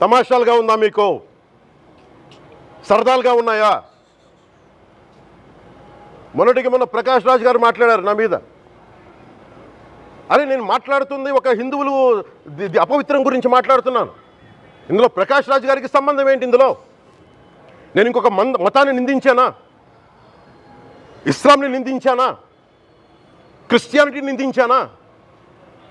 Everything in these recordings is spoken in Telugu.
తమాషాలుగా ఉందా మీకు? సరదాలుగా ఉన్నాయా? మొన్నటికి మొన్న ప్రకాష్ రాజ్ గారు మాట్లాడారు నా మీద. అరే నేను మాట్లాడుతుంది ఒక హిందువులు అపవిత్రం గురించి మాట్లాడుతున్నాను. ఇందులో ప్రకాష్ రాజ్ గారికి సంబంధం ఏంటి ఇందులో? నేను ఇంకొక మంద మతాన్ని నిందించానా? ఇస్లాంని నిందించానా? క్రిస్టియానిటీని నిందించానా?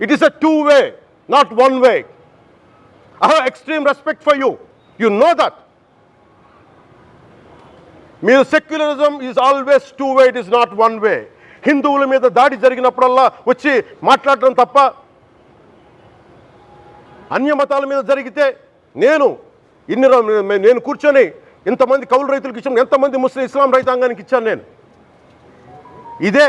it is a two way not one way I have extreme respect for you you know that మీరు secularism is always two way it is not one way హిందువుల మీద దాడి జరిగినప్పుడల్లా వచ్చి మాట్లాడటం తప్ప అన్య మతాల మీద జరిగితే నేను ఇన్ని నేను కూర్చొని ఇంతమంది కౌలు రైతులకు ఇచ్చాను ఎంతమంది ముస్లిం ఇస్లాం రైతాంగానికి ఇచ్చాను నేను. ఇదే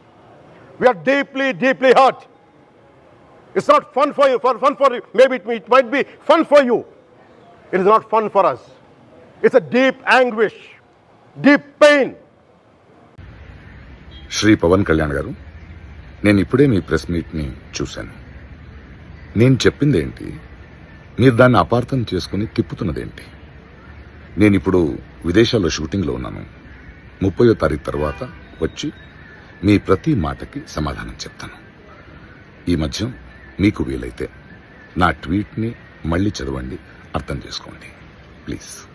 sentiments. We are deeply, deeply hurt. It's not fun for you, for fun for you. Maybe it, it might be fun for you. It is not fun for us. It's a deep anguish, deep pain. Shri Pawan Kalyan garu నేను ఇప్పుడే మీ ప్రెస్ మీట్ని చూశాను నేను చెప్పిందేంటి మీరు దాన్ని అపార్థం చేసుకుని తిప్పుతున్నదేంటి నేను ఇప్పుడు విదేశాల్లో షూటింగ్లో ఉన్నాను ముప్పయో తారీఖు తర్వాత వచ్చి మీ ప్రతి మాటకి సమాధానం చెప్తాను. ఈ మధ్య మీకు వీలైతే నా ట్వీట్ని మళ్ళీ చదవండి అర్థం చేసుకోండి. ప్లీజ్.